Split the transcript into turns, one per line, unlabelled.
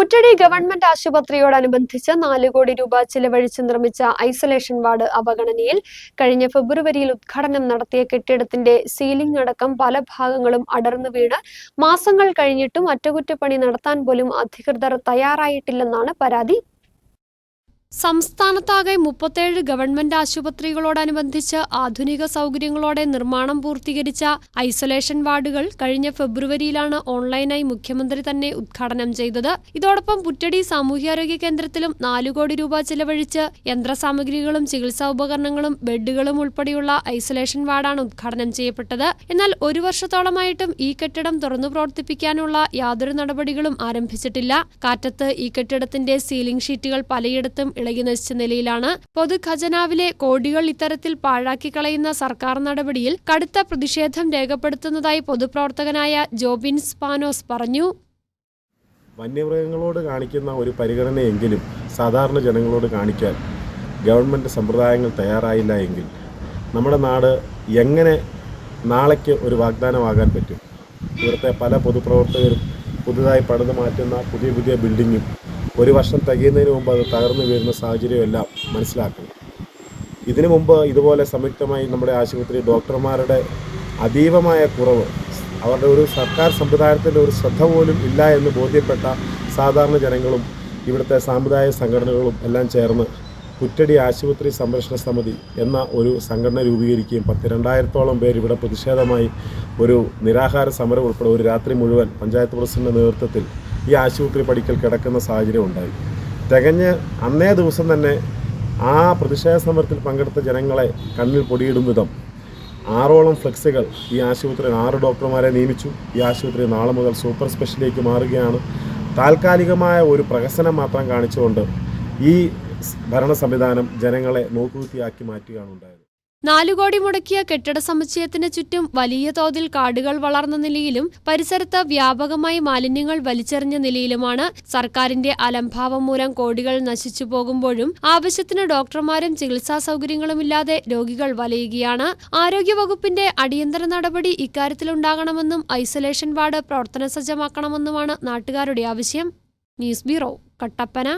Puttady government ആശുപത്രിയോടനുബന്ധിച്ച് നാല് കോടി രൂപ ചിലവഴിച്ച് നിർമ്മിച്ച ഐസൊലേഷൻ വാർഡ് അവഗണനയിൽ കഴിഞ്ഞ ഫെബ്രുവരിയിൽ ഉദ്ഘാടനം നടത്തിയ കെട്ടിടത്തിന്റെ സീലിംഗ് അടക്കം പല ഭാഗങ്ങളും അടർന്നു വീണ് മാസങ്ങൾ കഴിഞ്ഞിട്ടും അറ്റകുറ്റപ്പണി നടത്താൻ പോലും അധികൃതർ തയ്യാറായിട്ടില്ലെന്നാണ് പരാതി. സംസ്ഥാനത്താകെ മുപ്പത്തേഴ് ഗവൺമെന്റ് ആശുപത്രികളോടനുബന്ധിച്ച് ആധുനിക സൗകര്യങ്ങളോടെ നിർമ്മാണം പൂർത്തീകരിച്ച ഐസൊലേഷൻ വാർഡുകൾ കഴിഞ്ഞ ഫെബ്രുവരിയിലാണ് ഓൺലൈനായി മുഖ്യമന്ത്രി തന്നെ ഉദ്ഘാടനം ചെയ്തത്. ഇതോടൊപ്പം പുറ്റടി സാമൂഹ്യാരോഗ്യ കേന്ദ്രത്തിലും നാലു കോടി രൂപ ചെലവഴിച്ച് യന്ത്രസാമഗ്രികളും ചികിത്സാ ഉപകരണങ്ങളും ബെഡുകളും ഉൾപ്പെടെയുള്ള ഐസൊലേഷൻ വാർഡാണ് ഉദ്ഘാടനം ചെയ്യപ്പെട്ടത്. എന്നാൽ ഒരു വർഷത്തോളമായിട്ടും ഈ കെട്ടിടം തുറന്നു പ്രവർത്തിപ്പിക്കാനുള്ള യാതൊരു നടപടികളും ആരംഭിച്ചിട്ടില്ല. കാറ്റത്ത് ഈ കെട്ടിടത്തിന്റെ സീലിംഗ് ഷീറ്റുകൾ പലയിടത്തും ഇളകി നശിച്ച നിലയിലാണ് പൊതുഖജനാവിലെ കോടികൾ ഇത്തരത്തിൽ പാഴാക്കി കളയുന്ന സർക്കാർ നടപടിയിൽ കടുത്ത പ്രതിഷേധം രേഖപ്പെടുത്തുന്നതായി പൊതുപ്രവർത്തകനായ ജോബിൻസ് പാനോസ് പറഞ്ഞു.
വന്യമൃഗങ്ങളോട് കാണിക്കുന്ന ഒരു പരിഗണനയെങ്കിലും സാധാരണ ജനങ്ങളോട് കാണിക്കാൻ ഗവൺമെന്റ് സമ്പ്രദായങ്ങൾ തയ്യാറായില്ല എങ്കിൽ നമ്മുടെ നാട് എങ്ങനെ നാളേക്ക് ഒരു വാഗ്ദാനമാകാൻ പറ്റും? ഇവിടുത്തെ പല പൊതുപ്രവർത്തകരും പുതുതായി പണിത് മാറ്റുന്ന പുതിയ പുതിയ ബിൽഡിങ്ങും ഒരു വർഷം തികയുന്നതിന് മുമ്പ് അത് തകർന്നു വീഴുന്ന സാഹചര്യമെല്ലാം മനസ്സിലാക്കണം ഇതിനു മുമ്പ് ഇതുപോലെ സംയുക്തമായി നമ്മുടെ ആശുപത്രി ഡോക്ടർമാരുടെ അതീവമായ കുറവ് അവരുടെ ഒരു സർക്കാർ സമ്പ്രദായത്തിന്റെ ഒരു ശ്രദ്ധ പോലും ഇല്ല എന്ന് ബോധ്യപ്പെട്ട സാധാരണ ജനങ്ങളും ഇവിടുത്തെ സാമുദായിക സംഘടനകളും എല്ലാം ചേർന്ന് കുറ്റടി ആശുപത്രി സംരക്ഷണ സമിതി എന്ന ഒരു സംഘടന രൂപീകരിക്കുകയും പത്ത് രണ്ടായിരത്തോളം പേർ ഇവിടെ പ്രതിഷേധമായി ഒരു നിരാഹാര സമരം ഉൾപ്പെടെ ഒരു രാത്രി മുഴുവൻ പഞ്ചായത്ത് പ്രസിഡന്റിന്റെ നേതൃത്വത്തിൽ ഈ ആശുപത്രി പടിക്കൽ കിടക്കുന്ന സാഹചര്യം ഉണ്ടായി. തികഞ്ഞ് അന്നേ ദിവസം തന്നെ ആ പ്രതിഷേധ സമരത്തിൽ പങ്കെടുത്ത ജനങ്ങളെ കണ്ണിൽ പൊടിയിടും വിധം ആറോളം ഫ്ലെക്സുകൾ ഈ ആശുപത്രിയിൽ ആറ് ഡോക്ടർമാരെ നിയമിച്ചു. ഈ ആശുപത്രി നാളെ മുതൽ സൂപ്പർ സ്പെഷ്യലിലേക്ക് മാറുകയാണ്. താൽക്കാലികമായ ഒരു പ്രഹസനം മാത്രം കാണിച്ചുകൊണ്ട് ഈ ഭരണ സംവിധാനം ജനങ്ങളെ നോക്കുകുത്തിയാക്കി മാറ്റുകയാണ് ഉണ്ടായത്.
നാലു കോടി മുടക്കിയ കെട്ടിട സമുച്ചയത്തിന് ചുറ്റും വലിയ തോതിൽ കാടുകൾ വളർന്ന നിലയിലും പരിസരത്ത് വ്യാപകമായി മാലിന്യങ്ങൾ വലിച്ചെറിഞ്ഞ നിലയിലുമാണ് സർക്കാരിന്റെ അലംഭാവം മൂലം കോടികൾ നശിച്ചു പോകുമ്പോഴും ആവശ്യത്തിന് ഡോക്ടർമാരും ചികിത്സാ സൗകര്യങ്ങളുമില്ലാതെ രോഗികൾ വലയുകയാണ്. ആരോഗ്യവകുപ്പിന്റെ അടിയന്തര നടപടി ഇക്കാര്യത്തിലുണ്ടാകണമെന്നും ഐസൊലേഷൻ വാർഡ് പ്രവർത്തന സജ്ജമാക്കണമെന്നുമാണ് നാട്ടുകാരുടെ ആവശ്യം. News bureau Kattappana.